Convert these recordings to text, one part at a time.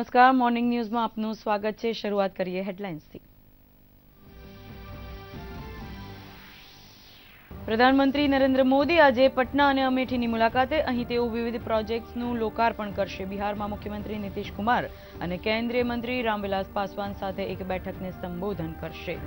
નમસ્કાર, મોર્નિંગ ન્યૂઝમાં આપનું સ્વાગત છે. શરૂઆત કરીએ હેડલાઇન્સથી. પ્રધાનમંત્રી નરેન્દ્ર મોદી આજે પટના અને અમેઠીની મુલાકાતે. અહીં તેઓ વિવિધ પ્રોજેક્ટ્સનું લોકાર્પણ કરશે. બિહારમાં મુખ્યમંત્રી નીતિશ કુમાર અને કેન્દ્રીય મંત્રી રામવિલાસ પાસવાન સાથે એક બેઠકને સંબોધન કરશે.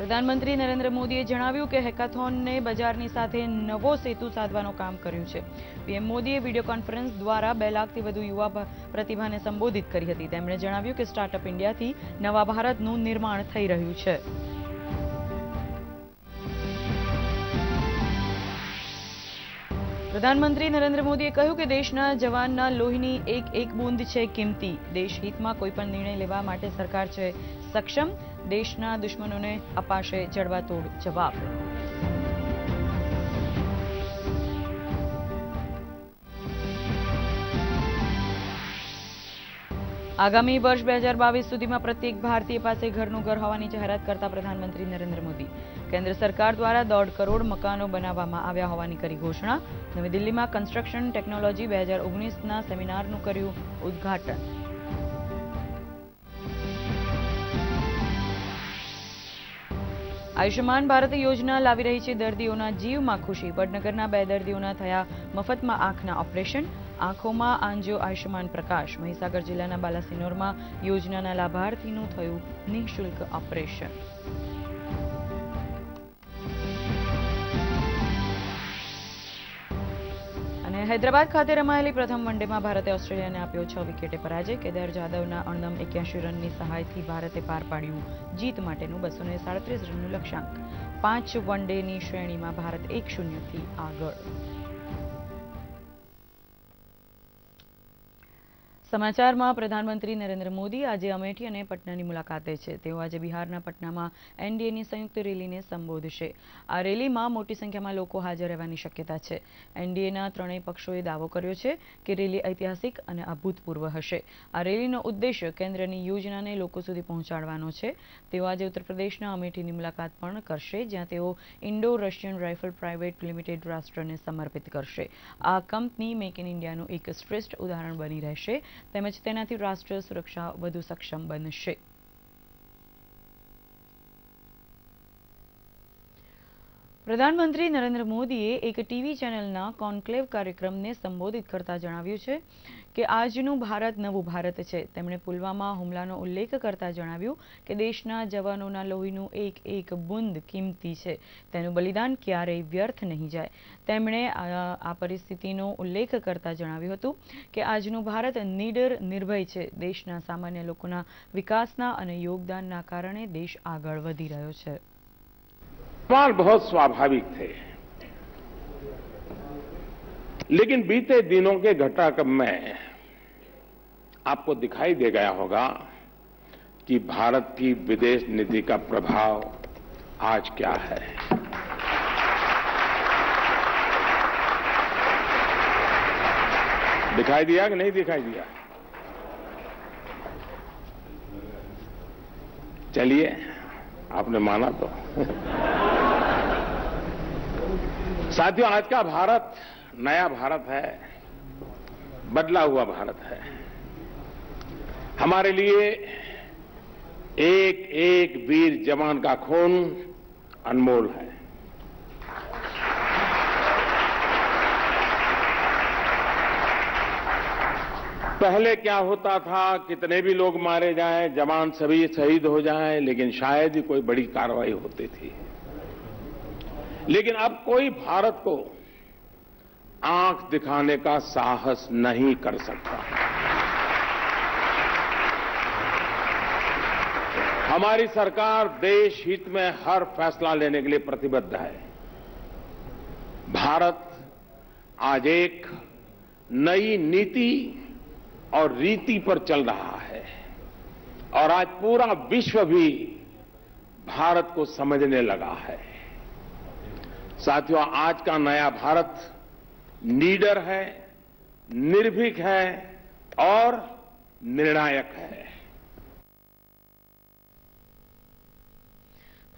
પ્રધાનમંત્રી નરેન્દ્ર મોદીએ જણાવ્યું કે હેકાથોનને બજારની સાથે નવો સેતુ સાધવાનું કામ કર્યું છે. પીએમ મોદીએ વીડિયો કોન્ફરન્સ દ્વારા બે લાખથી વધુ યુવા પ્રતિભાને સંબોધિત કરી હતી. તેમણે જણાવ્યું કે સ્ટાર્ટઅપ ઇન્ડિયાથી નવા ભારતનું નિર્માણ થઈ રહ્યું છે. પ્રધાનમંત્રી નરેન્દ્ર મોદીએ કહ્યું કે દેશના જવાનના લોહીની એક એક બૂંદ છે કિંમતી. દેશ હિતમાં કોઈ પણ નિર્ણય લેવા માટે સરકાર છે સક્ષમ. દેશના દુશ્મનોને અપાશે જડબાતોડ જવાબ. આગામી વર્ષ બે હજાર બાવીસ સુધીમાં પ્રત્યેક ભારતીય પાસે ઘરનું ઘર હોવાની જાહેરાત કરતા પ્રધાનમંત્રી નરેન્દ્ર મોદી. કેન્દ્ર સરકાર દ્વારા દોઢ કરોડ મકાનો બનાવવામાં આવ્યા હોવાની કરી ઘોષણા. નવી દિલ્હીમાં કન્સ્ટ્રક્શન ટેકનોલોજી બે હજાર ઓગણીસના સેમિનારનું કર્યું ઉદ્ઘાટન. આયુષ્યમાન ભારત યોજના લાવી રહી છે દર્દીઓના જીવમાં ખુશી. વડનગરના બે દર્દીઓના થયા મફતમાં આંખના ઓપરેશન. આંખોમાં આંજો આયુષ્યમાન પ્રકાશ. મહીસાગર જિલ્લાના બાલાસિનોરમાં યોજનાના લાભાર્થીનું થયું નિઃશુલ્ક ઓપરેશન. અને હૈદરાબાદ ખાતે રમાયેલી પ્રથમ વનડેમાં ભારતે ઓસ્ટ્રેલિયાને આપ્યો છ વિકેટે પરાજય. કેદાર જાદવના અણનમ એક્યાસી રનની સહાયથી ભારતે પાર પાડ્યું જીત માટેનું બસો સાડત્રીસ રનનું લક્ષ્યાંક. પાંચ વનડેની શ્રેણીમાં ભારત એક શૂન્યથી આગળ. સમાચારમાં પ્રધાનમંત્રી નરેન્દ્ર મોદી આજે અમેઠી અને પટનાની મુલાકાતે છે. તેઓ આજે બિહારના પટનામાં એનડીએની સંયુક્ત રેલીને સંબોધશે. આ રેલીમાં મોટી સંખ્યામાં લોકો હાજર રહેવાની શક્યતા છે. એનડીએના ત્રણેય પક્ષોએ દાવો કર્યો છે કે રેલી ઐતિહાસિક અને અભૂતપૂર્વ હશે. આ રેલીનો ઉદ્દેશ્ય કેન્દ્રની યોજનાને લોકો સુધી પહોંચાડવાનો છે. તેઓ આજે ઉત્તર પ્રદેશના અમેઠીની મુલાકાત પણ કરશે, જ્યાં તેઓ Indo Russian rifle private limited રાષ્ટ્રને સમર્પિત કરશે. આ કંપની મેક ઇન ઇન્ડિયાનું એક શ્રેષ્ઠ ઉદાહરણ બની રહેશે. તેમજ તેનાથી રાષ્ટ્રીય સુરક્ષા વધુ સક્ષમ બનશે. પ્રધાનમંત્રી નરેન્દ્ર મોદીએ એક ટીવી ચેનલના કોન્ક્લેવ કાર્યક્રમને સંબોધિત કરતા જણાવ્યું છે કે આજનું ભારત નવું ભારત છે. તેમણે પુલવામા હુમલાનો ઉલ્લેખ કરતા જણાવ્યું કે દેશના જવાનોના લોહીનું એક એક બુંદ કિંમતી છે. તેનું બલિદાન ક્યારેય વ્યર્થ નહીં જાય. તેમણે આ પરિસ્થિતિનો ઉલ્લેખ કરતા જણાવ્યું હતું કે આજનું ભારત નીડર નિર્ભય છે. દેશના સામાન્ય લોકોના વિકાસના અને યોગદાનના કારણે દેશ આગળ વધી રહ્યો છે. સવાલ બહુ સ્વાભાવિક થે लेकिन बीते दिनों के घटनाक्रम में आपको दिखाई दे गया होगा कि भारत की विदेश नीति का प्रभाव आज क्या है। दिखाई दिया कि नहीं दिखाई दिया? चलिए, आपने माना तो। साथियों, आज का भारत नया भारत है, बदला हुआ भारत है। हमारे लिए एक एक वीर जवान का खून अनमोल है। पहले क्या होता था, कितने भी लोग मारे जाएँ, जवान सभी शहीद हो जाएँ, लेकिन शायद ही कोई बड़ी कार्रवाई होती थी। लेकिन अब कोई भारत को आँख दिखाने का साहस नहीं कर सकता। हमारी सरकार देश हित में हर फैसला लेने के लिए प्रतिबद्ध है। भारत आज एक नई नीति और रीति पर चल रहा है और आज पूरा विश्व भी भारत को समझने लगा है। साथियों, आज का नया भारत लीडर है निर्भीक है और निर्णायक है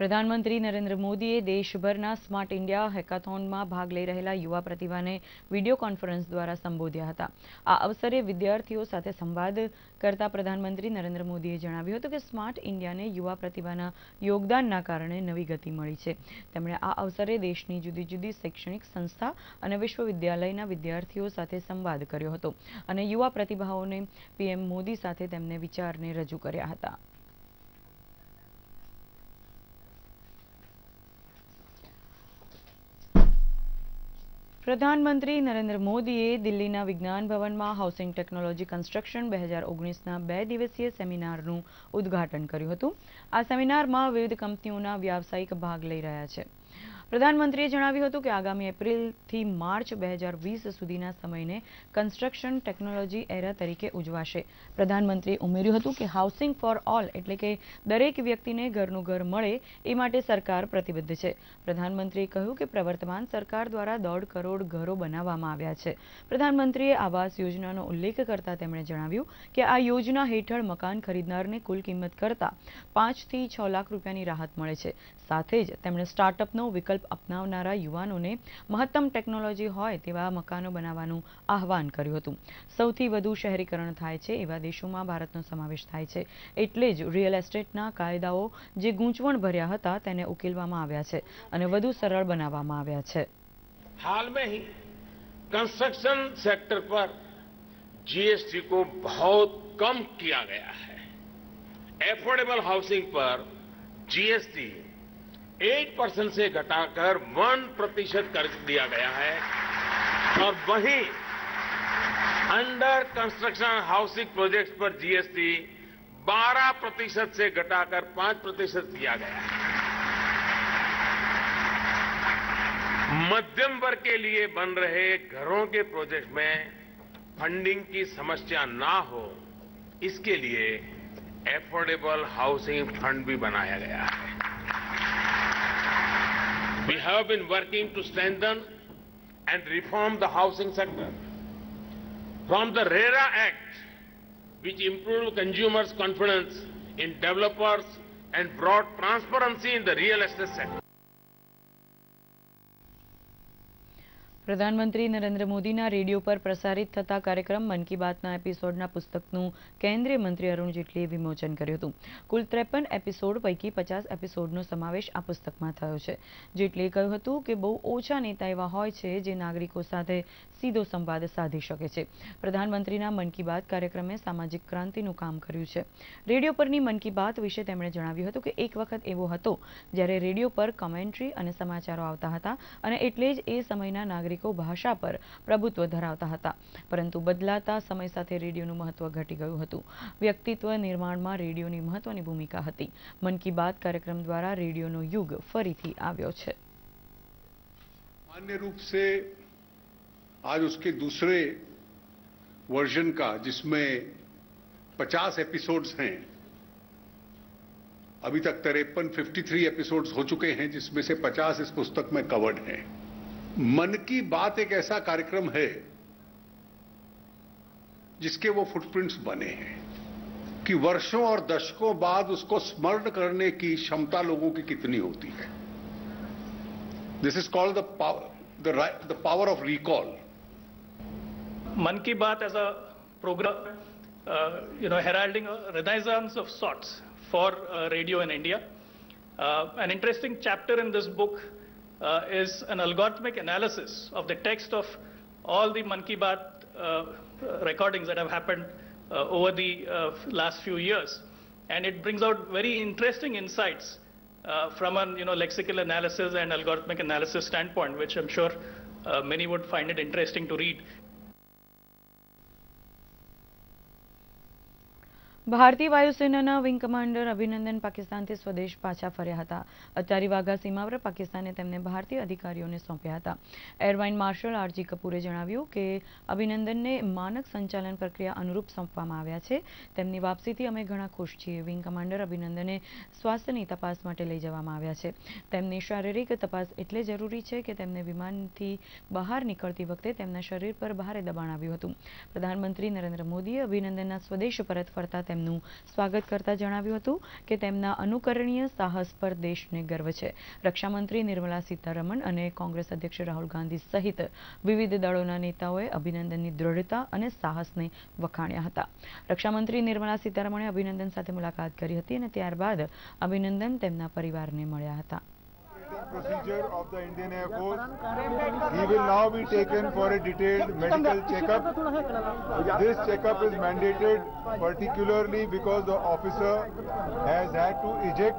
પ્રધાનમંત્રી નરેન્દ્ર મોદીએ દેશભરના સ્માર્ટ ઇન્ડિયા હેકાથોનમાં ભાગ લઈ રહેલા યુવા પ્રતિભાને વીડિયો કોન્ફરન્સ દ્વારા સંબોધ્યા હતા. આ અવસરે વિદ્યાર્થીઓ સાથે સંવાદ કરતા પ્રધાનમંત્રી નરેન્દ્ર મોદીએ જણાવ્યું હતું કે સ્માર્ટ ઇન્ડિયાને યુવા પ્રતિભાના યોગદાનના કારણે નવી ગતિ મળી છે. તેમણે આ અવસરે દેશની જુદી જુદી શૈક્ષણિક સંસ્થા અને વિશ્વવિદ્યાલયના વિદ્યાર્થીઓ સાથે સંવાદ કર્યો હતો અને યુવા પ્રતિભાઓને પીએમ મોદી સાથે તેમને વિચારને રજૂ કર્યા હતા. પ્રધાનમંત્રી નરેન્દ્ર મોદીએ દિલ્હીના વિજ્ઞાન ભવનમાં હાઉસિંગ ટેકનોલોજી કન્સ્ટ્રક્શન બે હજાર ઓગણીસના બે દિવસીય સેમિનારનું ઉદ્ઘાટન કર્યું હતું. આ સેમિનારમાં વિવિધ કંપનીઓના વ્યાવસાયિક ભાગ લઈ રહ્યા છે. પ્રધાનમંત્રીએ જણાવ્યું હતું કે આગામી એપ્રિલથી માર્ચ બે સુધીના સમયને કન્સ્ટ્રક્શન ટેકનોલોજી એરા તરીકે ઉજવાશે. પ્રધાનમંત્રીએ ઉમેર્યું હતું કે હાઉસિંગ ફોર ઓલ એટલે કે દરેક વ્યક્તિને ઘરનું ઘર મળે એ માટે સરકાર પ્રતિબદ્ધ છે. પ્રધાનમંત્રીએ કહ્યું કે પ્રવર્તમાન સરકાર દ્વારા દોઢ કરોડ ઘરો બનાવવામાં આવ્યા છે. પ્રધાનમંત્રીએ આવાસ યોજનાનો ઉલ્લેખ કરતા તેમણે જણાવ્યું કે આ યોજના હેઠળ મકાન ખરીદનારને કુલ કિંમત કરતાં પાંચથી છ લાખ રૂપિયાની રાહત મળે છે. સાથે જ તેમણે સ્ટાર્ટઅપનો વિકલ્પ અપનાવનારા યુવાનોને મહત્તમ ટેકનોલોજી હોય તેવા મકાનો બનાવવાનું આહવાન કર્યું હતું સૌથી વધુ શહેરીકરણ થાય છે એવા દેશોમાં ભારતનો સમાવેશ થાય છે એટલે જ રિયલ એસ્ટેટના કાયદાઓ જે ગૂંચવણ ભર્યા હતા તેને ઉકેલવામાં આવ્યા છે અને વધુ સરળ બનાવવામાં આવ્યા છે हाल में ही कंस्ट्रक्शन सेक्टर पर जीएसटी को बहुत कम किया गया है एफोर्डेबल हाउसिंग पर जीएसटी एट परसेंट से घटाकर वन प्रतिशत कर दिया गया है। और वहीं अंडर कंस्ट्रक्शन हाउसिंग प्रोजेक्ट्स पर जीएसटी 12 प्रतिशत से घटाकर 5 प्रतिशत किया गया है। मध्यम वर्ग के लिए बन रहे घरों के प्रोजेक्ट में फंडिंग की समस्या ना हो, इसके लिए एफोर्डेबल हाउसिंग फंड भी बनाया गया है। We have been working to strengthen and reform the housing sector. From the RERA Act, which improved consumers' confidence in developers and brought transparency in the real estate sector. પ્રધાનમંત્રી નરેન્દ્ર મોદીના radio પર પ્રસારિત થતા કાર્યક્રમ મન કી બાતના એપિસોડના પુસ્તકનું કેન્દ્રીય મંત્રી અરુણ જેટલીએ વિમોચન કર્યું હતું. કુલ ત્રેપન એપિસોડ, પૈકી પચાસ એપિસોડનો સમાવેશ આ પુસ્તકમાં થયો છે. જેટલીએ કહ્યું હતું કે બહુ ઓછા નેતા એવા હોય છે જે નાગરિકો સાથે સીધો સંવાદ સાધી શકે છે. પ્રધાનમંત્રીના મન કી બાત કાર્યક્રમે સામાજિક ક્રાંતિનું કામ કર્યું છે. રેડિયો પરની મન કી બાત વિશે તેમણે જણાવ્યું હતું કે એક વખત એવો હતો જ્યારે રેડિયો પર કોમેન્ટ્રી અને સમાચારો આવતા હતા અને એટલે જ એ સમયના નાગરિકો ભાષા પર પ્રભુત્વ ધરાવતા હતા પરંતુ બદલાતા સમય સાથે રેડિયોનું મહત્વ ઘટી ગયું હતું વ્યક્તિત્વ નિર્માણમાં રેડિયોની મહત્વની ભૂમિકા હતી મન કી બાત કાર્યક્રમ દ્વારા રેડિયોનો યુગ ફરીથી આવ્યો છે सामान्य रूप से आज उसके दूसरे वर्जन का जिसमें 50 एपिसोड्स हैं अभी तक तिरपन 53 एपिसोड्स हो चुके हैं जिसमें से 50 इस पुस्तक में कवर्ड हैं मन की बात एक ऐसा कार्यक्रम है जिसके वो फुटप्रिंट्स बने हैं कि वर्षों और दशकों बाद उसको स्मरण करने की क्षमता लोगों की कितनी होती है। This is called the power the power of recall मन की बात as a programme you know heralding renaissance of thoughts for radio in India an interesting chapter in this book uh, is an algorithmic analysis of the text of all the Man Ki uh, recordings that have happened uh, over the uh, last few years. And it brings out very interesting insights uh, from an you know, lexical analysis and algorithmic analysis standpoint, which I'm sure many would find it interesting to read. ભારતીય વાયુસેનાના wing commander Abhinandan પાકિસ્તાનથી સ્વદેશ પાછા ફર્યા હતા. અત્યારે વાઘા સીમા પર પાકિસ્તાને તેમને ભારતીય અધિકારીઓને સોંપ્યા હતા. એરવાઇન માર્શલ આરજી કપૂરે જણાવ્યું કે અભિનંદનને માનક સંચાલન પ્રક્રિયા અનુરૂપ સોંપવામાં આવ્યા છે. તેમની વાપસીથી અમે ઘણા ખુશ છીએ. વિંગ કમાન્ડર અભિનંદને સ્વાસ્થ્યની તપાસ માટે લઈ જવામાં આવ્યા છે. તેમની શારીરિક તપાસ એટલે જરૂરી છે કે તેમને વિમાનથી બહાર નીકળતી વખતે તેમના શરીર પર ભારે દબાણ આવ્યું હતું. પ્રધાનમંત્રી નરેન્દ્ર મોદીએ અભિનંદનના સ્વદેશ પરત ફરતા તેમનું સ્વાગત કરતા જણાવ્યું હતું કે તેમના અનુકરણીય સાહસ પર દેશને ગર્વ છે. રક્ષામંત્રી નિર્મલા સીતારમણ અને કોંગ્રેસ અધ્યક્ષ રાહુલ ગાંધી સહિત વિવિધ દળોના નેતાઓએ અભિનંદનની દ્રઢતા અને સાહસને વખાણ્યા હતા. રક્ષામંત્રી નિર્મલા સીતારમણે અભિનંદન સાથે મુલાકાત કરી હતી અને ત્યારબાદ અભિનંદન તેમના પરિવારને મળ્યા હતા. Procedure of the Indian Air Force. He will now be taken for a detailed medical checkup. This checkup is mandated particularly because the officer has had to eject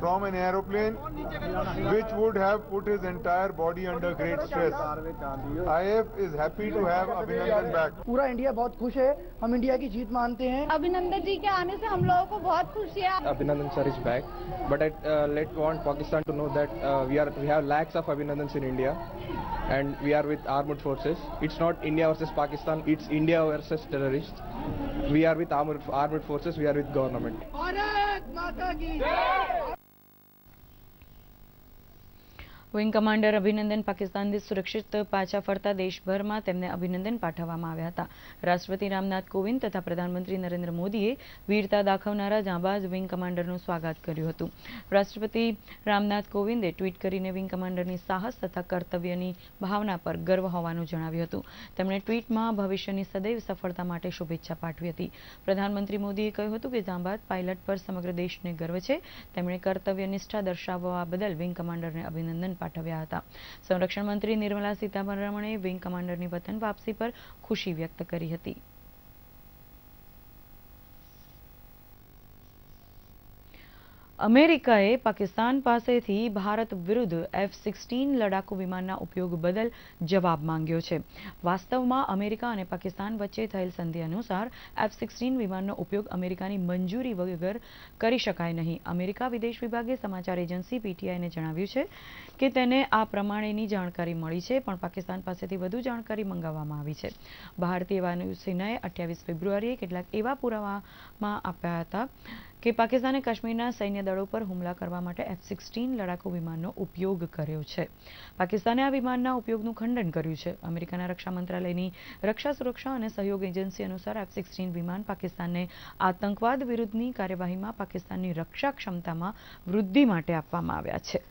from an aeroplane which would have put his entire body under great stress. IF is happy to have Abhinandan back. पूरा India बहुत खुश है हम India की जीत मानते हैं अभिनंदन जी के आने से हम लोगों को बहुत खुशी है Abhinandan sir is back, but I uh, let want Pakistan to know that uh, we are we have lakhs of Abhinandans in India, and we are with armed forces. It's not India versus Pakistan; it's India versus terrorists. We are with armed armed forces. We are with government. Bharat माता की wing commander Abhinandan પાકિસ્તાનથી સુરક્ષિત પાછા ફરતા દેશભરમાં તેમને અભિનંદન પાઠવવામાં આવ્યા હતા. રાષ્ટ્રપતિ રામનાથ કોવિંદ તથા પ્રધાનમંત્રી નરેન્દ્ર મોદીએ વીરતા દાખવનારા જાંબાઝ વિંગ કમાન્ડરનું સ્વાગત કર્યું હતું. રાષ્ટ્રપતિ રામનાથ કોવિંદે ટ્વીટ કરીને વિંગ કમાન્ડરની સાહસ તથા કર્તવ્યની ભાવના પર ગર્વ હોવાનું જણાવ્યું હતું. તેમણે ટ્વીટમાં ભવિષ્યની સદૈવ સફળતા માટે શુભેચ્છા પાઠવી હતી. પ્રધાનમંત્રી મોદીએ કહ્યું હતું કે જાંબાઝ પાયલટ પર સમગ્ર દેશને ગર્વ છે. તેમણે કર્તવ્ય નિષ્ઠા દર્શાવવા બદલ વિંગ કમાન્ડરને અભિનંદન પાઠવ્યા હતા. સંરક્ષણ મંત્રી નિર્મલા સીતારમણે વિંગ કમાન્ડરની વતન વાપસી પર ખુશી વ્યક્ત કરી હતી. અમેરિકાએ પાકિસ્તાન પાસેથી ભારત વિરુદ્ધ એફ સિક્સટીન લડાકુ વિમાનના ઉપયોગ બદલ જવાબ માંગ્યો છે. વાસ્તવમાં અમેરિકા અને પાકિસ્તાન વચ્ચે થયેલ સંધિ અનુસાર એફ સિક્સટીન વિમાનનો ઉપયોગ અમેરિકાની મંજૂરી વગર કરી શકાય નહીં. અમેરિકા વિદેશ વિભાગે સમાચાર એજન્સી પીટીઆઈને જણાવ્યું છે કે તેને આ પ્રમાણેની જાણકારી મળી છે, પણ પાકિસ્તાન પાસેથી વધુ જાણકારી મંગાવવામાં આવી છે. ભારતીય વાયુસેનાએ અઠ્યાવીસ ફેબ્રુઆરીએ કેટલાક એવા પુરાવામાં આપ્યા હતા કે પાકિસ્તાને કાશ્મીરના સૈન્ય દળો પર હુમલા કરવા માટે એફ સિક્સટીન લડાકુ વિમાનનો ઉપયોગ કર્યો છે. પાકિસ્તાને આ વિમાનના ઉપયોગનું ખંડન કર્યું છે. અમેરિકાના રક્ષા મંત્રાલયની રક્ષા, સુરક્ષા અને સહયોગ એજન્સી અનુસાર એફ સિક્સટીન વિમાન પાકિસ્તાનને આતંકવાદ વિરુદ્ધની કાર્યવાહીમાં પાકિસ્તાનની રક્ષા ક્ષમતામાં વૃદ્ધિ માટે આપવામાં આવ્યા છે.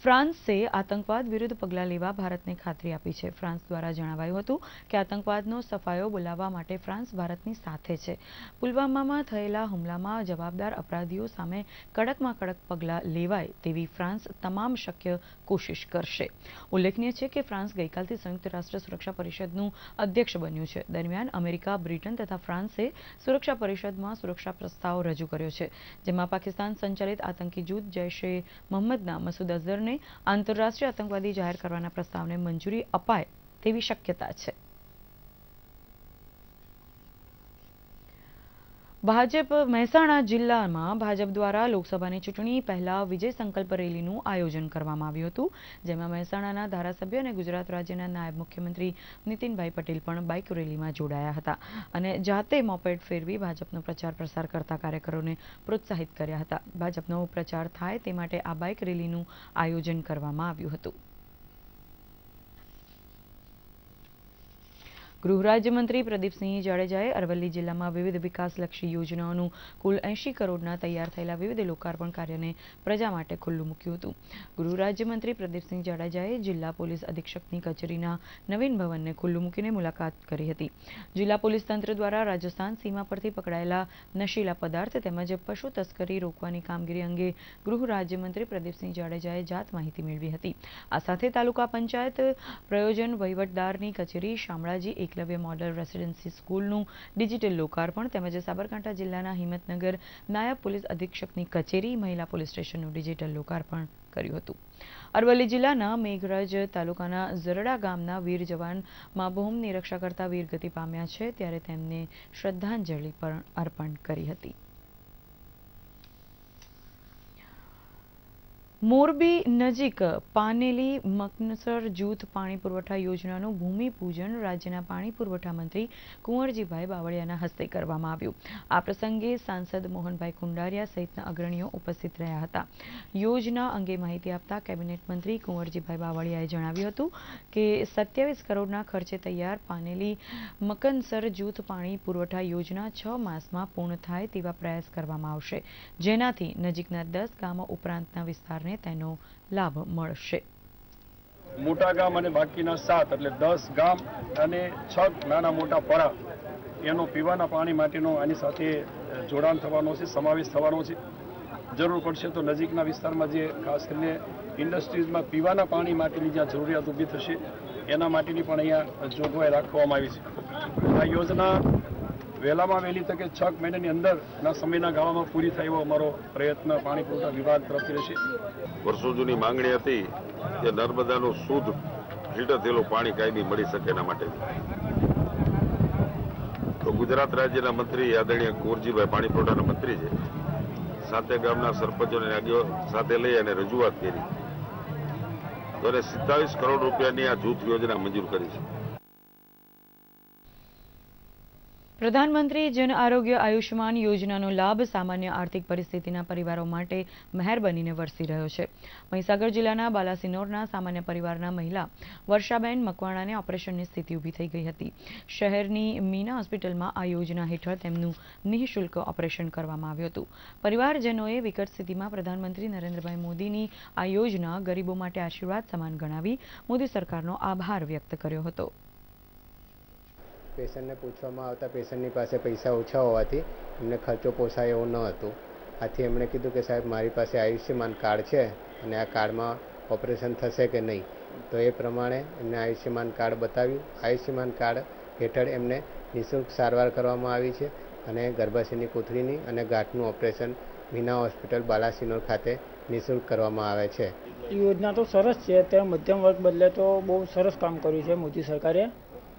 ફ્રાન્સે આતંકવાદ વિરુદ્ધ પગલાં લેવા ભારતને ખાતરી આપી છે. ફ્રાન્સ દ્વારા જણાવાયું હતું કે આતંકવાદનો સફાયો બોલાવવા માટે ફ્રાન્સ ભારતની સાથે છે. પુલવામામાં થયેલા હુમલામાં જવાબદાર અપરાધીઓ સામે કડકમાં કડક પગલાં લેવાય તેવી ફ્રાન્સ તમામ શક્ય કોશિશ કરશે. ઉલ્લેખનીય છે કે ફ્રાન્સ ગઈકાલથી સંયુક્ત રાષ્ટ્ર સુરક્ષા પરિષદનું અધ્યક્ષ બન્યું છે. દરમિયાન અમેરિકા, બ્રિટન તથા ફ્રાન્સે સુરક્ષા પરિષદમાં સુરક્ષા પ્રસ્તાવ રજૂ કર્યો છે, જેમાં પાકિસ્તાન સંચાલિત આતંકી જૂથ જૈશે મોહમ્મદના મસૂદ અઝહરને આંતરરાષ્ટ્રીય આતંકવાદી જાહેર કરવાના પ્રસ્તાવને મંજૂરી અપાય તેવી શક્યતા છે. ભાજપ મહેસાણા જિલ્લામાં ભાજપ દ્વારા લોકસભાની ચૂંટણી પહેલા વિજય સંકલ્પ રેલીનું આયોજન કરવામાં આવ્યું હતું, જેમાં મહેસાણાના ધારાસભ્ય અને ગુજરાત રાજ્યના નાયબ મુખ્યમંત્રી નીતિનભાઈ પટેલ પણ બાઇક રેલીમાં જોડાયા હતા અને જાતે મોપેડ ફેરવી ભાજપનો પ્રચાર પ્રસાર કરતા કાર્યકરોને પ્રોત્સાહિત કર્યા હતા. ભાજપનો પ્રચાર થાય તે માટે આ બાઇક રેલીનું આયોજન કરવામાં આવ્યું હતું. ગૃહ રાજ્યમંત્રી પ્રદીપસિંહ જાડેજાએ અરવલ્લી જિલ્લામાં વિવિધ વિકાસલક્ષી યોજનાઓનું કુલ એંશી કરોડના તૈયાર થયેલા વિવિધ લોકાર્પણ કાર્યને પ્રજા માટે ખુલ્લું મૂક્યું હતું. ગૃહ રાજ્યમંત્રી પ્રદીપસિંહ જાડેજાએ જિલ્લા પોલીસ અધિક્ષકની કચેરીના નવીન ભવનને ખુલ્લું મૂકીને મુલાકાત કરી હતી. જિલ્લા પોલીસ તંત્ર દ્વારા રાજસ્થાન સીમા પરથી પકડાયેલા નશીલા પદાર્થ તેમજ પશુ તસ્કરી રોકવાની કામગીરી અંગે ગૃહ રાજ્યમંત્રી પ્રદીપસિંહ જાડેજાએ જાત માહિતી મેળવી હતી. આ સાથે તાલુકા પંચાયત પ્રયોજન વહીવટદારની કચેરી શામળાજી એકલવ્ય મોડલ રેસિડેન્સી સ્કૂલનું ડિજિટલ લોકાર્પણ તેમજ સાબરકાંઠા જિલ્લાના હિંમતનગર નાયબ પોલીસ અધિક્ષકની કચેરી મહિલા પોલીસ સ્ટેશનનું ડિજિટલ લોકાર્પણ કર્યું હતું. અરવલ્લી જિલ્લાના મેઘરજ તાલુકાના ઝરડા ગામના વીર જવાન માભૂમની રક્ષા કરતા વીરગતિ પામ્યા છે ત્યારે તેમને શ્રદ્ધાંજલિ પણ અર્પણ કરી હતી. મોરબી નજીક પાનેલી મકનસર જૂથ પાણી પુરવઠા યોજનાનું ભૂમિપૂજન રાજ્યના પાણી પુરવઠા મંત્રી કુંવરજીભાઈ બાવળિયાના હસ્તે કરવામાં આવ્યું. આ પ્રસંગે સાંસદ મોહનભાઈ કુંડારિયા સહિતના અગ્રણીઓ ઉપસ્થિત રહ્યા હતા. યોજના અંગે માહિતી આપતા કેબિનેટ મંત્રી કુંવરજીભાઈ બાવળિયાએ જણાવ્યું હતું કે સત્યાવીસ કરોડના ખર્ચે તૈયાર પાનેલી મકનસર જૂથ પાણી પુરવઠા યોજના છ માસમાં પૂર્ણ થાય તેવા પ્રયાસ કરવામાં આવશે. જેનાથી નજીકના દસ ગામો ઉપરાંતના વિસ્તારને તેનો લાભ મળશે. મોટા ગામ અને બાકીના સાત એટલે દસ ગામ અને છ નાના મોટા પરા એનો પીવાના પાણી માટેનો આની સાથે જોડાણ થવાનો છે, સમાવેશ થવાનો છે. જરૂર પડશે તો નજીકના વિસ્તારમાં જે ખાસ કરીને ઇન્ડસ્ટ્રીઝમાં પીવાના પાણી માટેની જ્યાં જરૂરિયાત ઊભી થશે, એના માટેની પણ અહીંયા જોગવાઈ રાખવામાં આવી છે. આ યોજના વહેલામાં વહેલી તકે છ મહિનાની અંદરના સમયના ગાળામાં પૂરી થાય એવો અમારો પ્રયત્ન પાણી પુરવઠા વિભાગ તરફથી રહેશે. વર્ષો જૂની માંગણી હતી કે નર્મદાનું શુદ્ધ ફિલ્ટર થયેલું પાણી કાયમી મળી શકે એના માટે. તો ગુજરાત રાજ્યના મંત્રી આદરણીય કુંવરજીભાઈ પાણી પુરવઠાના મંત્રી છે. સાથે ગામના સરપંચોને સાથે લઈ અને રજૂઆત કરી. તો એને સિત્તાવીસ કરોડ રૂપિયાની આ જૂથ યોજના મંજૂર કરી છે. પ્રધાનમંત્રી જન આરોગ્ય આયુષ્યમાન યોજનાનો લાભ સામાન્ય આર્થિક પરિસ્થિતિના પરિવારો માટે મહેર બનીને વરસી રહ્યો છે. મહીસાગર જિલ્લાના બાલાસિનોરના સામાન્ય પરિવારના મહિલા વર્ષાબેન મકવાણાને ઓપરેશનની સ્થિતિ ઊભી થઈ ગઈ હતી. શહેરની મીના હોસ્પિટલમાં આ યોજના હેઠળ તેમનું નિઃશુલ્ક ઓપરેશન કરવામાં આવ્યું હતું. પરિવારજનોએ વિકટ સ્થિતિમાં પ્રધાનમંત્રી નરેન્દ્રભાઈ મોદીની આ યોજના ગરીબો માટે આશીર્વાદ સમાન ગણાવી મોદી સરકારનો આભાર વ્યક્ત કર્યો હતો. પેશન્ટને પૂછવામાં આવતા પેશન્ટની પાસે પૈસા ઓછા હોવાથી એમને ખર્ચો પોસાય એવો ન હતું. આથી એમણે કીધું કે સાહેબ, મારી પાસે આયુષ્યમાન કાર્ડ છે અને આ કાર્ડમાં ઓપરેશન થશે કે નહીં? તો એ પ્રમાણે એમને આયુષ્યમાન કાર્ડ બતાવ્યું. આયુષ્યમાન કાર્ડ હેઠળ એમને નિઃશુલ્ક સારવાર કરવામાં આવી છે અને ગર્ભાશયની કોથળીની અને ગાંઠનું ઓપરેશન મીના હોસ્પિટલ બાલાસિનોર ખાતે નિઃશુલ્ક કરવામાં આવે છે. યોજના તો સરસ છે. અત્યારે મધ્યમ વર્ગ બદલે તો બહુ સરસ કામ કર્યું છે મોદી સરકારે.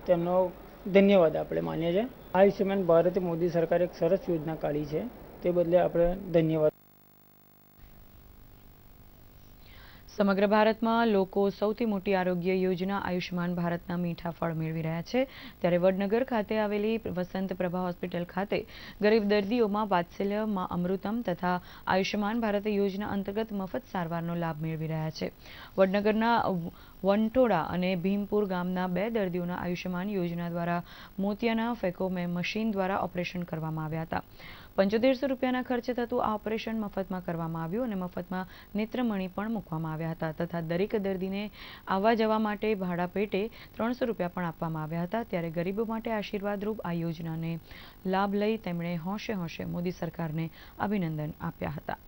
તેમનો ધન્યવાદ આપણે માનીએ છીએ આયુષ્યમાન ભારતે મોદી સરકારે એક સરસ યોજના કાઢી છે. તે બદલે આપણે ધન્યવાદ સમગ્ર ભારતમાં લોકો સૌથી મોટી આરોગ્ય યોજના આયુષ્યમાન ભારતના મીઠા ફળ મેળવી રહ્યા છે. ત્યારે વડનગર ખાતે આવેલી વસંત પ્રભા હોસ્પિટલ ખાતે ગરીબ દર્દીઓમાં વાત્સલ્યમાં અમૃતમ તથા આયુષ્યમાન ભારત યોજના અંતર્ગત મફત સારવારનો લાભ મેળવી રહ્યા છે. વડનગરના વંટોળા અને ભીમપુર ગામના બે દર્દીઓના આયુષ્યમાન યોજના દ્વારા મોતિયાના ફેકોમે મશીન દ્વારા ઓપરેશન કરવામાં આવ્યા હતા. પંચોતેરસો રૂપિયાના ખર્ચે થતું આ ઓપરેશન મફતમાં કરવામાં આવ્યું અને મફતમાં નેત્રમણી પણ મૂકવામાં આવ્યા હતા તથા દરેક દર્દીને આવવા જવા માટે ભાડા પેટે ત્રણસો રૂપિયા પણ આપવામાં આવ્યા હતા. ત્યારે ગરીબો માટે આશીર્વાદરૂપ આ યોજનાને લાભ લઈ તેમણે હોંશે હોંશે મોદી સરકારને અભિનંદન આપ્યા હતા.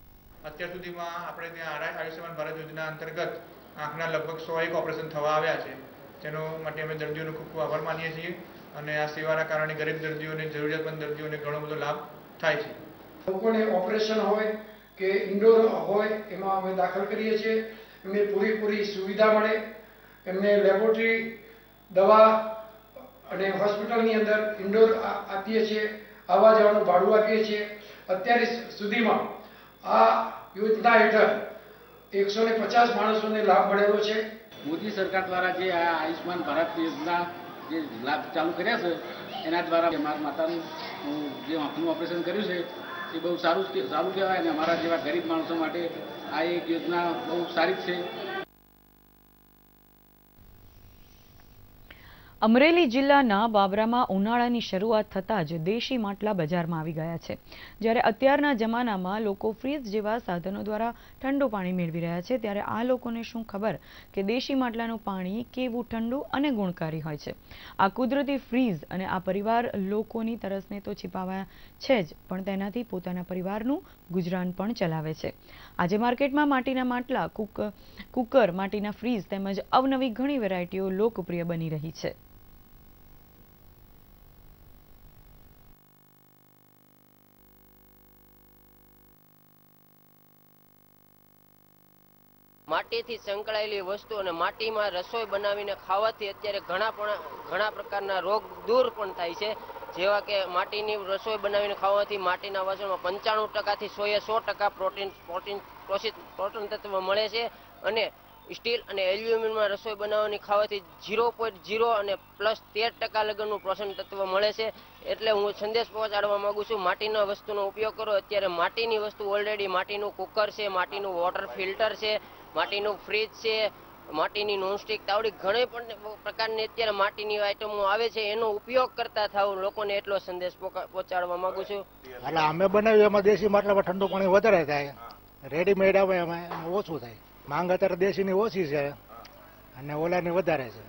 અત્યાર સુધીમાં આપણે ત્યાં આયુષ્યમાન ભારત યોજના અંતર્ગત આંખના લગભગ સો એક ઓપરેશન થવા આવ્યા છે. જેનો માટે અમે દર્દીઓનો ખૂબ ખૂબ આભાર માનીએ છીએ અને આ સેવાના કારણે ગરીબ દર્દીઓને, જરૂરિયાતમંદ દર્દીઓને ઘણો બધો લાભ થાય છે. લોકોને ઓપરેશન હોય કે ઇન્ડોર હોય એમાં અમે દાખલ કરીએ છીએ. એમને પૂરેપૂરી સુવિધા મળે. એમને લેબોરેટરી દવા અને હોસ્પિટલની અંદર ઇન્ડોર આપીએ છીએ આવવા જવાનું ભાડું આપીએ છીએ. અત્યારે સુધીમાં આ યોજના હેઠળ એકસો ને પચાસ માણસોને લાભ મળેલો છે. મોદી સરકાર દ્વારા જે આ આયુષ્યમાન ભારત યોજના જે લાભ ચાલુ કર્યા છે એના દ્વારા મારા માતાનું જે આંખનું ઓપરેશન કર્યું છે, એ બહુ સારું સારું કહેવાય અને અમારા જેવા ગરીબ માણસો માટે આ એક યોજના બહુ સારી છે. અમરેલી જિલ્લાના બાબરામાં ઉનાળાની શરૂઆત થતાં જ દેશી માટલા બજારમાં આવી ગયા છે. જ્યારે અત્યારના જમાનામાં લોકો ફ્રીજ જેવા સાધનો દ્વારા ઠંડુ પાણી મેળવી રહ્યા છે, ત્યારે આ લોકોને શું ખબર કે દેશી માટલાનું પાણી કેવું ઠંડુ અને ગુણકારી હોય છે? આ કુદરતી ફ્રીઝ અને આ પરિવાર લોકોની તરસને તો છીપાવા છે જ, પણ તેનાથી પોતાના પરિવારનું ગુજરાન પણ ચલાવે છે. આજે માર્કેટમાં માટીના માટલા, કુક, કુકર, માટીના ફ્રીજ તેમજ અવનવી ઘણી વેરાયટીઓ લોકપ્રિય બની રહી છે. માટીથી સંકળાયેલી વસ્તુ અને માટીમાં રસોઈ બનાવીને ખાવાથી અત્યારે ઘણા પણ, ઘણા પ્રકારના રોગ દૂર પણ થાય છે. જેવા કે માટીની રસોઈ બનાવીને ખાવાથી માટીના વાસણમાં પંચાણું ટકાથી સો એ સો ટકા પ્રોટીન પ્રોટીન પ્રોસિત પ્રોટીન તત્વ મળે છે અને સ્ટીલ અને એલ્યુમિનિયમમાં રસોઈ બનાવવાની ખાવાથી ઝીરો પોઈન્ટ ઝીરો અને પ્લસ તેર ટકા લગનનું પોષણ તત્વ મળે છે. એટલે હું સંદેશ પહોંચાડવા માંગુ છું, માટીના વસ્તુનો ઉપયોગ કરો. અત્યારે માટીની વસ્તુ ઓલરેડી માટીનું કુકર છે, માટીનું વોટર ફિલ્ટર છે, માટીનું ફ્રીજ છે માટીની નોનસ્ટિક તાવડી ઘણી પણ પ્રકારની અત્યારે માટીની આઈટમો આવે છે એનો ઉપયોગ કરતા થાવ લોકોને એટલો સંદેશ પહોંચાડવા માંગુ છું. એટલે અમે બનાવ્યું એમાં દેશી માટલામાં ઠંડુ પાણી વધારે થાય. રેડીમેડ આવે એમાં એમાં ઓછું થાય. માંગ અત્યારે દેશીની ઓછી છે અને ઓલાની વધારે છે.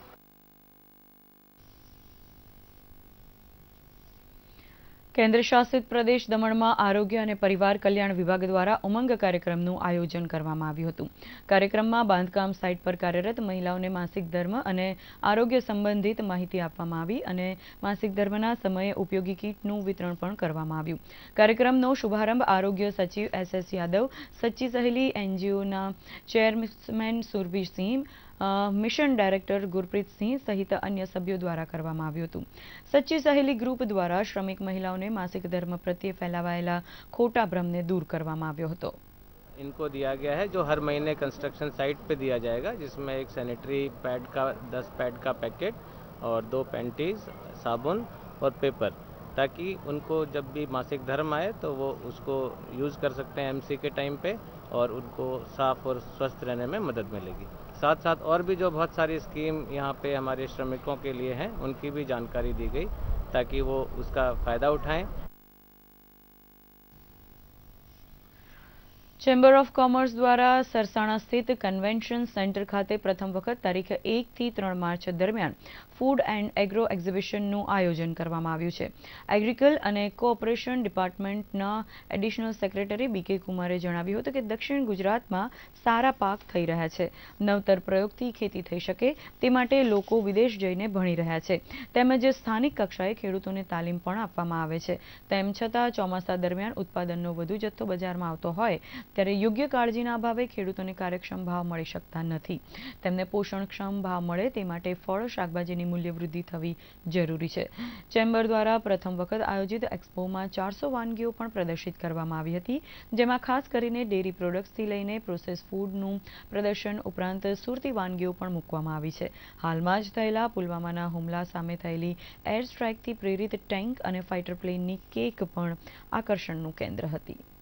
કેન્દ્ર શાસિત પ્રદેશ દમણમાં આરોગ્ય અને પરિવાર કલ્યાણ વિભાગ દ્વારા ઉમંગ કાર્યક્રમનું આયોજન કરવામાં આવ્યું હતું. કાર્યક્રમમાં બાંધકામ સાઇટ પર કાર્યરત મહિલાઓને માસિક ધર્મ અને આરોગ્ય સંબંધિત માહિતી આપવામાં આવી અને માસિક ધર્મના સમયે ઉપયોગી કીટનું વિતરણ પણ કરવામાં આવ્યું. કાર્યક્રમનો શુભારંભ આરોગ્ય સચિવ એસ એસ યાદવ સચ્ચી સહેલી એનજીઓના ચેરમેન અ, મિશન ડાયરેક્ટર ગુરપ્રીત સિંહ સહિત અન્ય સભ્યો દ્વારા કરવામાં આવ્યું હતું સચ્ચી સહેલી ગ્રુપ દ્વારા શ્રમિક મહિલાઓને માસિક ધર્મ પ્રત્યે ફેલાવાયેલા ખોટા ભ્રમને દૂર કરવામાં આવ્યો હતો इनको दिया गया है जो हर महीने कंस्ट्रक्शन साइट पे दिया जाएगा जिसमें एक सैनिटरी पैड का 10 पैड का पैकेट और दो पैंटीज साबुन और पेपर ताकि उनको जब भी मासिक धर्म आए तो वो उसको यूज़ कर सकते हैं एमसी के टाइम पे और उनको साफ और स्वस्थ रहने में मदद मिलेगी साथ साथ और भी जो बहुत सारी स्कीम यहाँ पे हमारे श्रमिकों के लिए हैं उनकी भी जानकारी दी गई ताकि वो उसका फ़ायदा उठाएं ચેમ્બર ઓફ કોમર્સ દ્વારા સરસાણા સ્થિત કન્વેન્શન સેન્ટર ખાતે પ્રથમ વખત તારીખ એકથી ત્રણ માર્ચ દરમિયાન ફૂડ એન્ડ એગ્રો એક્ઝિબિશનનું આયોજન કરવામાં આવ્યું છે. એગ્રીકલ અને કોઓપરેશન ડિપાર્ટમેન્ટના એડિશનલ સેક્રેટરી બીકે કુમારે જણાવ્યું હતું કે દક્ષિણ ગુજરાતમાં સારા પાક થઈ રહ્યા છે. નવતર પ્રયોગથી ખેતી થઈ શકે તે માટે લોકો વિદેશ જઈને ભણી રહ્યા છે. તેમજ સ્થાનિક કક્ષાએ ખેડૂતોને તાલીમ પણ આપવામાં આવે છે. તેમ છતાં ચોમાસા દરમિયાન ઉત્પાદનનો વધુ જથ્થો બજારમાં આવતો હોય ત્યારે યોગ્ય કાળજીના અભાવે ખેડૂતોને કાર્યક્ષમ ભાવ મળી શકતા નથી. તેમને પોષણક્ષમ ભાવ મળે તે માટે ફળ, શાકભાજીની મૂલ્ય વૃદ્ધિ થવી જરૂરી છે. ચેમ્બર દ્વારા પ્રથમ વખત આયોજિત એક્સપોમાં ચારસો વાનગીઓ પણ પ્રદર્શિત કરવામાં આવી હતી, જેમાં ખાસ કરીને ડેરી પ્રોડક્ટ્સથી લઈને પ્રોસેસ ફૂડનું પ્રદર્શન ઉપરાંત સુરતી વાનગીઓ પણ મૂકવામાં આવી છે. હાલમાં જ થયેલા પુલવામાના હુમલા સામે થયેલી એર સ્ટ્રાઇકથી પ્રેરિત ટેન્ક અને ફાઇટર પ્લેનની કેક પણ આકર્ષણનું કેન્દ્ર હતી.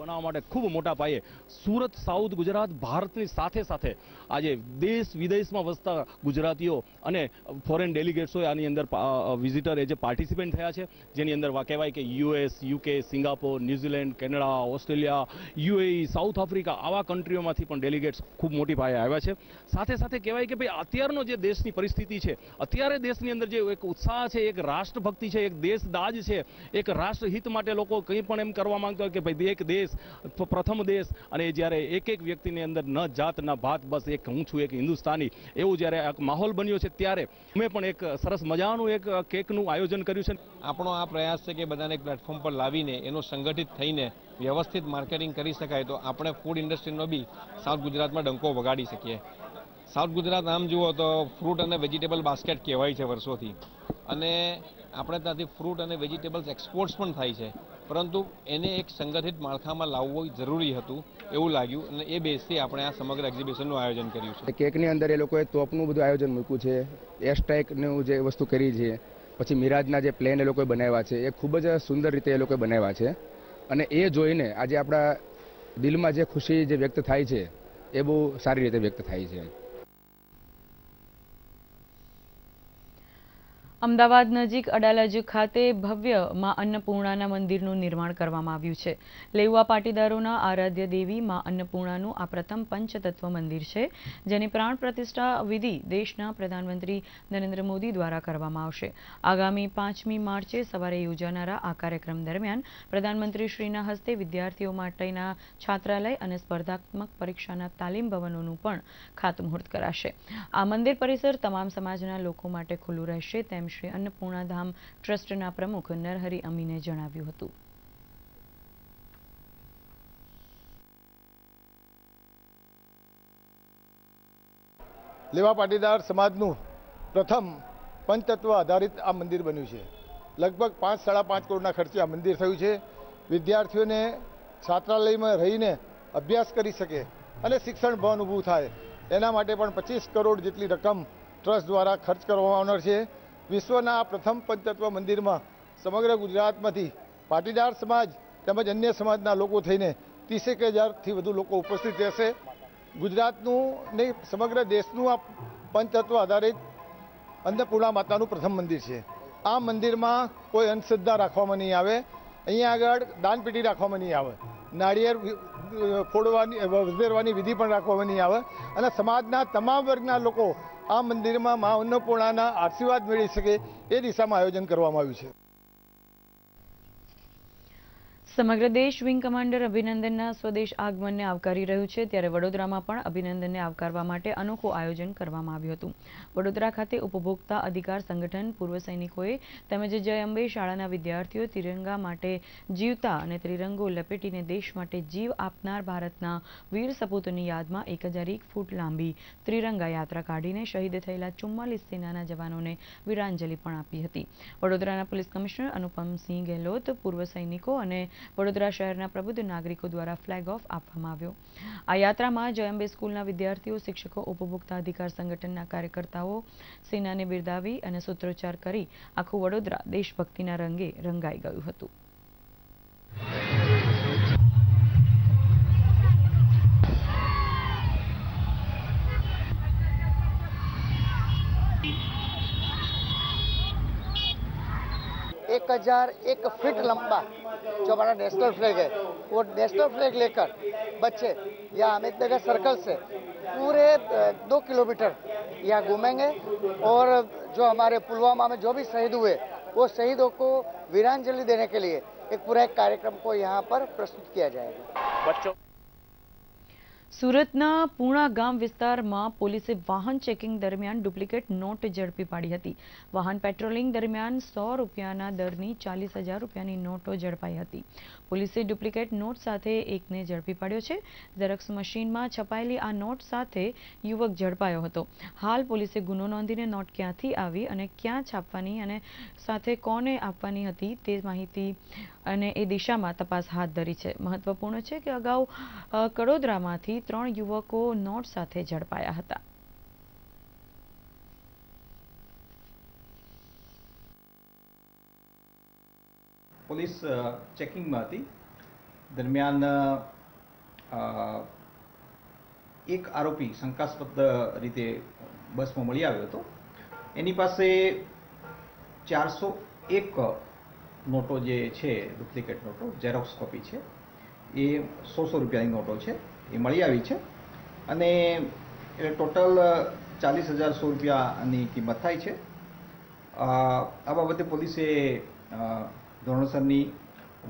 બનાવવા માટે ખૂબ મોટા પાયે સુરત, સાઉથ, ગુજરાત, ભારતની સાથે સાથે આજે દેશ વિદેશમાં વસતા ગુજરાતીઓ અને ફોરેન ડેલિગેટ્સોએ આની અંદર વિઝિટર એ જે પાર્ટિસિપેન્ટ થયા છે, જેની અંદર કહેવાય કે US UK Singapore New Zealand Canada Australia UAE south Africa આવા કન્ટ્રીઓમાંથી પણ ડેલિગેટ્સ ખૂબ મોટી પાયે આવ્યા છે. સાથે સાથે કહેવાય કે ભાઈ અત્યારનો જે દેશની પરિસ્થિતિ છે, અત્યારે દેશની અંદર જે એક ઉત્સાહ છે, એક રાષ્ટ્રભક્તિ છે, એક દેશ દાજ છે, એક રાષ્ટ્રહિત માટે લોકો કંઈ પણ એમ કરવા માંગતા હોય કે ભાઈ એક દેશ પ- પ્રથમ દેશ અને જ્યારે એક એક વ્યક્તિની અંદર ન જાત, ન ભાત, બસ એક હું છું, એક હિન્દુસ્તાની, એવું જ્યારે માહોલ બન્યો છે ત્યારે અમે પણ એક સરસ મજાનું એક કેકનું આયોજન કર્યું છે. આપણો આ પ્રયાસ છે કે બધાને પ્લેટફોર્મ પર લાવીને એનું સંગઠિત થઈને વ્યવસ્થિત માર્કેટિંગ કરી શકાય તો આપણે ફૂડ ઇન્ડસ્ટ્રીનો બી સાઉથ ગુજરાતમાં ડંકો વગાડી શકીએ. સાઉથ ગુજરાત આમ જુઓ તો ફ્રૂટ અને વેજીટેબલ બાસ્કેટ કહેવાય છે વર્ષોથી. અને આપણે ત્યાંથી ફ્રૂટ અને વેજીટેબલ્સ એક્સપોર્ટ્સ પણ થાય છે. પરંતુ એને એક સંગઠિત માળખામાં લાવવું જરૂરી હતું, એવું લાગ્યું અને એ બેઝથી આપણે આ સમગ્ર એક્ઝિબિશનનું આયોજન કર્યું છે. કેકની અંદર એ લોકોએ તોપનું બધું આયોજન મૂક્યું છે એર સ્ટ્રાઇકનું જે વસ્તુ કરી છે, પછી મિરાજના જે પ્લેન એ લોકોએ બનાવ્યા છે, એ ખૂબ જ સુંદર રીતે એ લોકોએ બનાવ્યા છે. અને એ જોઈને આજે આપણા દિલમાં જે ખુશી જે વ્યક્ત થાય છે, એ બહુ સારી રીતે વ્યક્ત થાય છે. અમદાવાદ નજીક અડાલજ ખાતે ભવ્યમાં અન્નપૂર્ણાના મંદિરનું નિર્માણ કરવામાં આવ્યું છે. લેઉવા પાટીદારોના આરાધ્ય દેવી માં અન્નપૂર્ણાનું આ પ્રથમ પંચતત્વ મંદિર છે, જેની પ્રાણ પ્રતિષ્ઠા વિધિ દેશના પ્રધાનમંત્રી નરેન્દ્ર મોદી દ્વારા કરવામાં આવશે. આગામી પાંચમી માર્ચે સવારે યોજાનારા આ કાર્યક્રમ દરમિયાન પ્રધાનમંત્રીશ્રીના હસ્તે વિદ્યાર્થીઓ માટેના છાત્રાલય અને સ્પર્ધાત્મક પરીક્ષાના તાલીમ ભવનોનું પણ ખાતમુહૂર્ત કરાશે. આ મંદિર પરિસર તમામ સમાજના લોકો માટે ખુલ્લું રહેશે તેમ શ્રી અન્નપૂર્ણા ધામ ટ્રસ્ટના પ્રમુખ નરહરી અમીને જણાવ્યું હતું. લેવા પાટીદાર સમાજનું પ્રથમ પંચતત્વ આધારિત આ મંદિર બન્યું છે. લગભગ પાંચ, સાડા પાંચ કરોડના ખર્ચે આ મંદિર થયું છે. વિદ્યાર્થીઓને છાત્રાલયમાં રહીને અભ્યાસ કરી શકે અને શિક્ષણ ભવન ઊભું થાય. એના માટે પણ પચીસ કરોડ જેટલી રકમ ટ્રસ્ટ દ્વારા ખર્ચ કરવામાં આવનાર છે. વિશ્વના પ્રથમ પંચતત્વ મંદિરમાં સમગ્ર ગુજરાતમાંથી પાટીદાર સમાજ તેમજ અન્ય સમાજના લોકો થઈને ત્રીસેક હજારથી વધુ લોકો ઉપસ્થિત રહેશે. ગુજરાતનું ને સમગ્ર દેશનું આ પંચતત્વ આધારિત અન્નપૂર્ણા માતાનું પ્રથમ મંદિર છે. આ મંદિરમાં કોઈ અંધશ્રદ્ધા રાખવામાં નહીં આવે. અહીંયા આગળ દાનપેટી રાખવામાં નહીં આવે. નાળિયેર ફોડવાની વધેરવાની વિધિ પણ રાખવામાં નહીં આવે. અને સમાજના તમામ વર્ગના લોકો આ મંદિરમાં મા અન્નપૂર્ણાના આશીર્વાદ મેળવી શકે એ દિશામાં આયોજન કરવામાં આવ્યું છે. સમગ્ર દેશ વિંગ કમાન્ડર અભિનંદનના સ્વદેશ આગમનને આવકારી રહ્યું છે. ત્યારે વડોદરામાં પણ અભિનંદનને આવકારવા માટે અનોખું આયોજન કરવામાં આવ્યું હતું. વડોદરા ખાતે ઉપભોક્તા અધિકાર સંગઠન, પૂર્વ સૈનિકોએ તેમજ જય અંબે શાળાના વિદ્યાર્થીઓ તિરંગા માટે જીવતા અને ત્રિરંગો લપેટીને દેશ માટે જીવ આપનાર ભારતના વીર સપૂતોની યાદમાં એક હજાર એક ફૂટ લાંબી ત્રિરંગા યાત્રા કાઢીને શહીદ થયેલા ચુમ્માલીસ સેનાના જવાનોને વીરાંજલિ પણ આપી હતી. વડોદરાના પોલીસ કમિશનર અનુપમસિંહ ગેહલોત, પૂર્વ સૈનિકો અને વડોદરા શહેરના પ્રબુદ્ધ નાગરિકો દ્વારા ફ્લેગ ઓફ આપવામાં આવ્યો. આ યાત્રામાં જયંબે સ્કૂલના વિદ્યાર્થીઓ, શિક્ષકો, ઉપભોક્તા અધિકાર સંગઠનના કાર્યકર્તાઓ, સેનાને બિરદાવી અને સૂત્રોચ્ચાર કરી આખું વડોદરા દેશભક્તિના રંગે રંગાઈ ગયું હતું. एक हज़ार एक फीट लंबा, जो हमारा नेशनल फ्लैग है। वो नेशनल फ्लैग लेकर बच्चे या यहाँ अमितनगर सर्कल से पूरे दो किलोमीटर यहाँ घूमेंगे और जो हमारे पुलवामा में जो भी शहीद हुए, वो शहीदों को वीरांजलि देने के लिए एक पूरा एक कार्यक्रम को यहाँ पर प्रस्तुत किया जाएगा। बच्चों સુરતના પૂણા ગામ વિસ્તારમાં પોલીસે વાહન ચેકિંગ દરમિયાન ડુપ્લિકેટ નોટ ઝડપી પાડી હતી. વાહન પેટ્રોલિંગ દરમિયાન સો રૂપિયાના દરની ચાલીસ હજાર રૂપિયાની નોટો ઝડપાઈ હતી. પોલીસે ડુપ્લિકેટ નોટ સાથે એકને ઝડપી પાડ્યો છે. ઝેરોક્સ મશીનમાં છપાયેલી આ નોટ સાથે યુવક ઝડપાયો હતો. હાલ પોલીસે ગુનો નોંધીને નોટ ક્યાંથી આવી અને ક્યાં છાપવાની અને સાથે કોને આપવાની હતી તે માહિતી અને એ દિશામાં તપાસ હાથ ધરી છે. મહત્વપૂર્ણ છે કે અગાઉ અ, કડોદરામાંથી ત્રણ યુવકો નોટ સાથે ઝડપાયા હતા. પોલીસ ચેકિંગમાં હતી. દરમિયાન એક આરોપી શંકાસ્પદ રીતે બસમાં મળી આવ્યો હતો. એની પાસે ચારસો એક નોટો જે છે, ડુપ્લિકેટ નોટો ઝેરોક્સ કોપી છે. એ સો સો રૂપિયાની નોટો છે. એ મળી આવી છે. અને એટલે ટોટલ ચાલીસ હજાર સો રૂપિયાની કિંમત થાય છે. આ બાબતે પોલીસે ધોરણસરની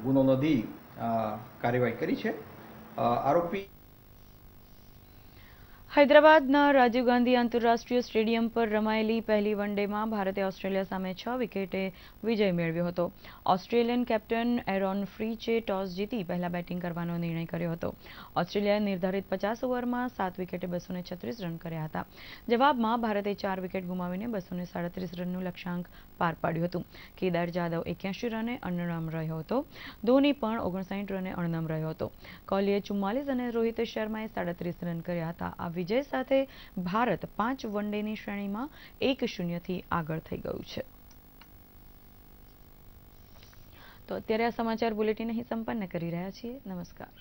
ગુનો નોંધી કાર્યવાહી કરી છે. આરોપી હૈદરાબાદના રાજીવ ગાંધી આંતરરાષ્ટ્રીય સ્ટેડિયમ પર રમાયેલી પહેલી વન ડેમાં ભારતે ઓસ્ટ્રેલિયા સામે છ વિકેટે વિજય મેળવ્યો હતો. ઓસ્ટ્રેલિયન કેપ્ટન એરોન ફ્રીચે ટોસ જીતી પહેલા બેટિંગ કરવાનો નિર્ણય કર્યો હતો. ઓસ્ટ્રેલિયાએ નિર્ધારિત પચાસ ઓવરમાં સાત વિકેટે બસો રન કર્યા હતા. જવાબમાં ભારતે ચાર વિકેટ ગુમાવીને બસો રનનું લક્ષ્યાંક પાર પાડ્યું હતું. કેદાર જાદવ એક્યાસી રને અણનમ રહ્યો હતો. ધોની પણ ઓગણસાઠ રને અણનામ રહ્યો હતો. કોહલીએ ચુમ્માલીસ અને રોહિત શર્માએ સાડત્રીસ રન કર્યા હતા. આ વિજય સાથે ભારત પાંચ વન ડેની શ્રેણીમાં એક શૂન્યથી આગળ થઈ ગયું છે. તો અત્યારે આ સમાચાર બુલેટિન અહીં સંપન્ન કરી રહ્યા છીએ. નમસ્કાર.